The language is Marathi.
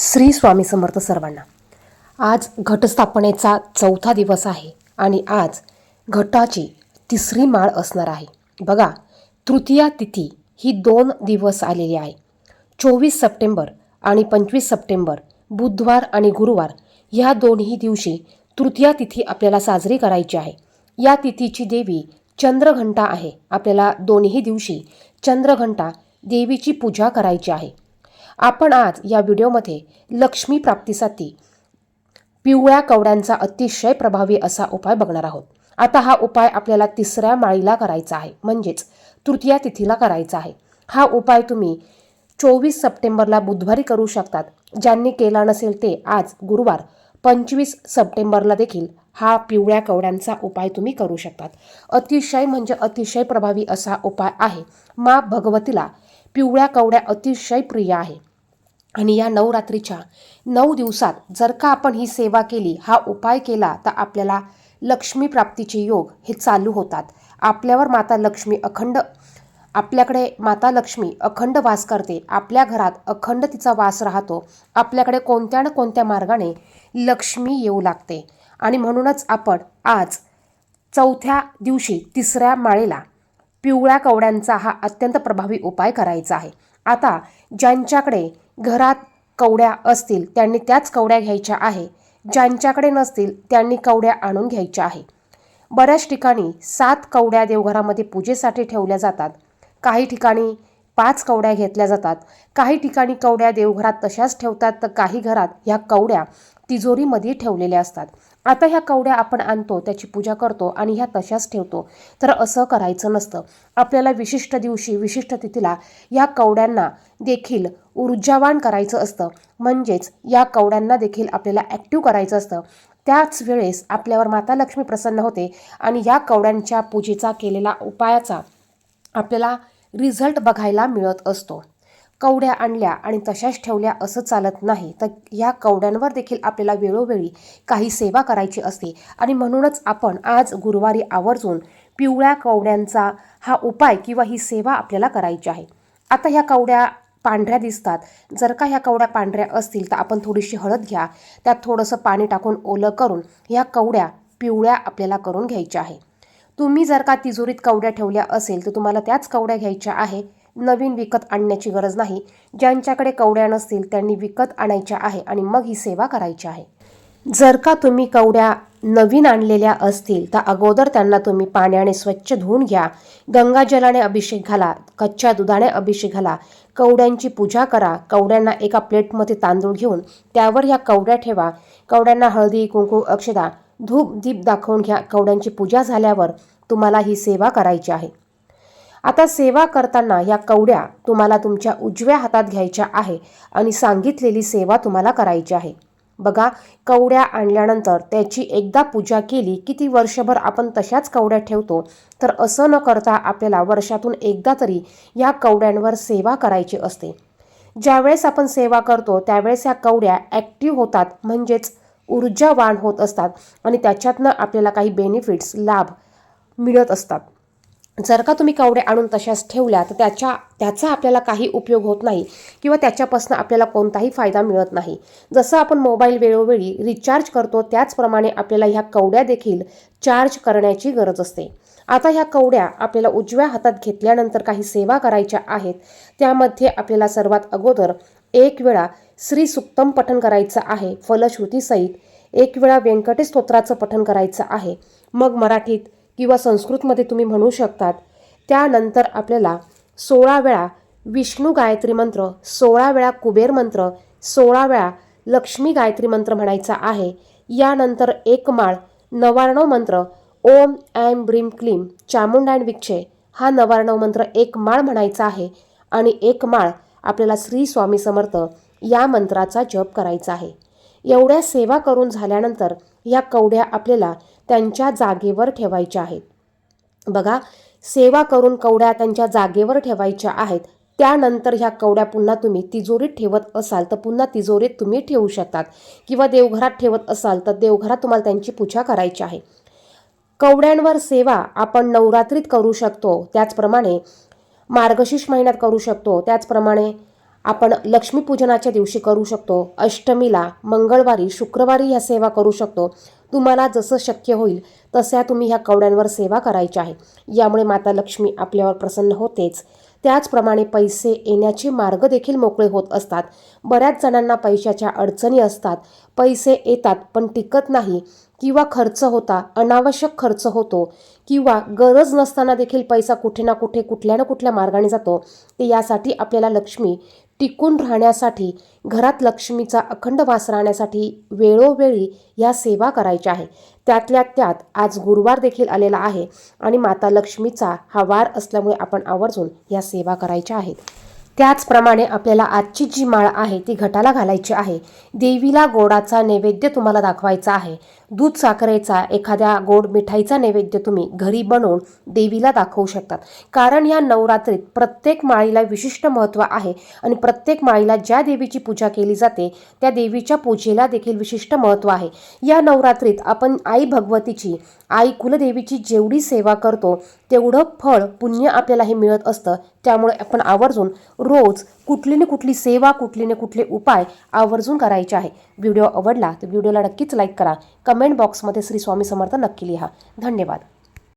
श्री स्वामी समर्थ सर्वांना. आज घटस्थापनेचा चौथा दिवस आहे आणि आज घटाची तिसरी माळ असणार आहे. बघा तृतीया तिथी ही दोन दिवस आलेली आहे. चोवीस सप्टेंबर आणि पंचवीस सप्टेंबर बुधवार आणि गुरुवार ह्या दोन्ही दिवशी तृतीया तिथी आपल्याला साजरी करायची आहे. या तिथीची देवी चंद्रघंटा आहे. आपल्याला दोन्ही दिवशी चंद्रघंटा देवीची पूजा करायची आहे. आपण आज या व्हिडिओमध्ये लक्ष्मी प्राप्तीसाठी पिवळ्या कवड्यांचा अतिशय प्रभावी असा उपाय बघणार आहोत. आता हा उपाय आपल्याला तिसऱ्या माळीला करायचा आहे. म्हणजेच तृतीया तिथीला करायचा आहे. हा उपाय तुम्ही चोवीस सप्टेंबरला बुधवारी करू शकतात. ज्यांनी केला नसेल ते आज गुरुवार पंचवीस सप्टेंबरला देखील हा पिवळ्या कवड्यांचा उपाय तुम्ही करू शकतात. अतिशय म्हणजे अतिशय प्रभावी असा उपाय आहे. मा भगवतीला पिवळ्या कवड्या अतिशय प्रिय आहे. आणि या नवरात्रीच्या नऊ दिवसात जर का आपण ही सेवा केली हा उपाय केला तर आपल्याला लक्ष्मी प्राप्तीचे योग हे चालू होतात. आपल्यावर माता लक्ष्मी अखंड आपल्याकडे माता लक्ष्मी अखंड वास करते. आपल्या घरात अखंड तिचा वास राहतो. आपल्याकडे कोणत्या ना कोणत्या मार्गाने लक्ष्मी येऊ लागते. आणि म्हणूनच आपण आज चौथ्या दिवशी तिसऱ्या माळेला पिवळ्या कवड्यांचा हा अत्यंत प्रभावी उपाय करायचा आहे. आता ज्यांच्याकडे घरात कवड्या असतील त्यांनी त्याच कवड्या घ्यायच्या आहे. ज्यांच्याकडे नसतील त्यांनी कवड्या आणून घ्यायच्या आहे. बऱ्याच ठिकाणी सात कवड्या देवघरामध्ये पूजेसाठी ठेवल्या जातात. काही ठिकाणी पाच कवड्या घेतल्या जातात. काही ठिकाणी कवड्या देवघरात तशाच ठेवतात तर काही घरात ह्या कवड्या तिजोरीमध्ये ठेवलेल्या असतात. आता ह्या कवड्या आपण आणतो त्याची पूजा करतो आणि ह्या तशाच ठेवतो. तर असं करायचं नसतं. आपल्याला विशिष्ट दिवशी विशिष्ट तिथीला या कवड्यांना देखील ऊर्जावान करायचं असतं. म्हणजेच या कवड्यांना देखील आपल्याला ॲक्टिव्ह करायचं असतं. त्याच वेळेस आपल्यावर माता लक्ष्मी प्रसन्न होते आणि या कवड्यांच्या पूजेचा केलेला उपायाचा आपल्याला रिझल्ट बघायला मिळत असतो. कवड्या आणल्या आणि तशाच ठेवल्या असं चालत नाही तर ह्या कवड्यांवर देखील आपल्याला वेळोवेळी काही सेवा करायची असते. आणि म्हणूनच आपण आज गुरुवारी आवर्जून पिवळ्या कवड्यांचा हा उपाय किंवा ही सेवा आपल्याला करायची आहे. आता ह्या कवड्या पांढऱ्या दिसतात. जर का ह्या कवड्या पांढऱ्या असतील तर आपण थोडीशी हळद घ्या. त्यात थोडंसं पाणी टाकून ओलं करून ह्या कवड्या पिवळ्या आपल्याला करून घ्यायच्या आहे. तुम्ही जर का तिजोरीत कवड्या ठेवल्या असेल तर तुम्हाला त्याच कवड्या घ्यायच्या आहे. नवीन विकत आणण्याची गरज नाही. ज्यांच्याकडे कवड्या नसतील त्यांनी विकत आणायच्या आहे आणि मग ही सेवा करायची आहे. जर का तुम्ही कवड्या नवीन आणलेल्या असतील तर अगोदर त्यांना तुम्ही पाण्याने स्वच्छ धुवून घ्या. गंगाजलाने अभिषेक घाला कच्च्या दुधाने अभिषेक घाला कवड्यांची पूजा करा. कवड्यांना एका प्लेटमध्ये तांदूळ घेऊन त्यावर ह्या कवड्या ठेवा. कवड्यांना हळदी कुंकू अक्षदा धूप दीप दाखवून घ्या. कवड्यांची पूजा झाल्यावर तुम्हाला ही सेवा करायची आहे. आता सेवा करताना या कवड्या तुम्हाला तुमच्या उजव्या हातात घ्यायच्या आहे आणि सांगितलेली सेवा तुम्हाला करायची आहे. बघा कवड्या आणल्यानंतर त्याची एकदा पूजा केली की ती वर्षभर आपण तशाच कवड्या ठेवतो तर असं न करता आपल्याला वर्षातून एकदा तरी या कवड्यांवर सेवा करायची असते. ज्यावेळेस आपण सेवा करतो त्यावेळेस या कवड्या ॲक्टिव्ह होतात म्हणजेच ऊर्जावान होत असतात आणि त्याच्यातनं आपल्याला काही बेनिफिट्स लाभ मिळत असतात. जर का तुम्ही कवडे आणून तशाच ठेवल्या तर त्याच्या त्याचा आपल्याला काही उपयोग होत नाही किंवा त्याच्यापासून आपल्याला कोणताही फायदा मिळत नाही. जसं आपण मोबाईल वेळोवेळी रिचार्ज करतो त्याचप्रमाणे आपल्याला ह्या कवड्या देखील चार्ज करण्याची गरज असते. आता ह्या कवड्या आपल्याला उजव्या हातात घेतल्यानंतर काही सेवा करायच्या आहेत त्यामध्ये आपल्याला सर्वात अगोदर एक वेळा श्री सुक्तम पठण करायचं आहे फलश्रुतीसहित. एक वेळा व्यंकटेश स्तोत्राचं पठण करायचं आहे. मग मराठीत किंवा संस्कृतमध्ये तुम्ही म्हणू शकतात त्यानंतर आपल्याला सोळा वेळा विष्णू गायत्री मंत्र सोळा वेळा कुबेर मंत्र सोळा वेळा लक्ष्मी गायत्री मंत्र म्हणायचा आहे. यानंतर एक माळ नवार्णव मंत्र ओम ॲम ब्रीम क्लीम चामुंड अँड विक्षे हा नवार्णव मंत्र एक माळ म्हणायचा आहे आणि एक माळ आपल्याला श्री स्वामी समर्थ या मंत्राचा जप करायचा आहे. एवढ्या सेवा करून झाल्यानंतर या कवड्या आपल्याला त्यांच्या जागेवर ठेवायच्या आहेत. बघा सेवा करून कवड्या त्यांच्या जागेवर ठेवायच्या आहेत. त्यानंतर ह्या कवड्या पुन्हा तुम्ही तिजोरीत ठेवत असाल तर पुन्हा तिजोरीत तुम्ही ठेवू शकतात. किंवा देवघरात ठेवत असाल तर देवघरात तुम्हाला त्यांची पूजा करायची आहे. कवड्यांवर सेवा आपण नवरात्रीत करू शकतो. त्याचप्रमाणे मार्गशीर्ष महिन्यात करू शकतो. त्याचप्रमाणे आपण लक्ष्मीपूजनाच्या दिवशी करू शकतो. अष्टमीला मंगळवारी शुक्रवारी ह्या सेवा करू शकतो. तुम्हाला जसं शक्य होईल तशा तुम्ही ह्या कवड्यांवर सेवा करायची आहे. यामुळे माता लक्ष्मी आपल्यावर प्रसन्न होतेच. त्याचप्रमाणे पैसे येण्याचे मार्ग देखील मोकळे होत असतात. बऱ्याच जणांना पैशाच्या अडचणी असतात. पैसे येतात पण टिकत नाही किंवा खर्च होता अनावश्यक खर्च होतो किंवा गरज नसताना देखील पैसा कुठे ना कुठे कुठल्या ना कुठल्या मार्गाने जातो. ते यासाठी आपल्याला लक्ष्मी टिकून राहण्यासाठी घरात लक्ष्मीचा अखंड वास राहण्यासाठी वेळोवेळी या सेवा करायच्या आहे. त्यातल्या त्यात आज गुरुवार देखील आलेला आहे आणि माता लक्ष्मीचा हा वार असल्यामुळे आपण आवर्जून या सेवा करायच्या आहेत. त्याचप्रमाणे आपल्याला आजची जी माळ आहे ती घटाला घालायची आहे. देवीला गोडाचा नैवेद्य तुम्हाला दाखवायचा आहे. दूध साखरेचा एखाद्या गोड मिठाईचा नैवेद्य तुम्ही घरी बनवून देवीला दाखवू शकतात. कारण या नवरात्रीत प्रत्येक माळीला विशिष्ट महत्त्व आहे आणि प्रत्येक माळीला ज्या देवीची पूजा केली जाते त्या देवीच्या पूजेला देखील विशिष्ट महत्त्व आहे. या नवरात्रीत आपण आई भगवतीची आई कुलदेवीची जेवढी सेवा करतो तेवढं फळ पुण्य आपल्याला हे मिळत असतं. त्यामुळे आपण आवर्जून रोज कुठली ना कुठली सेवा कुठली ना कुठले उपाय आवर्जून करायचे आहे. व्हिडिओ आवडला तर व्हिडिओला नक्कीच लाईक करा. कमेंट बॉक्समध्ये श्री स्वामी समर्थ नक्की लिहा. धन्यवाद.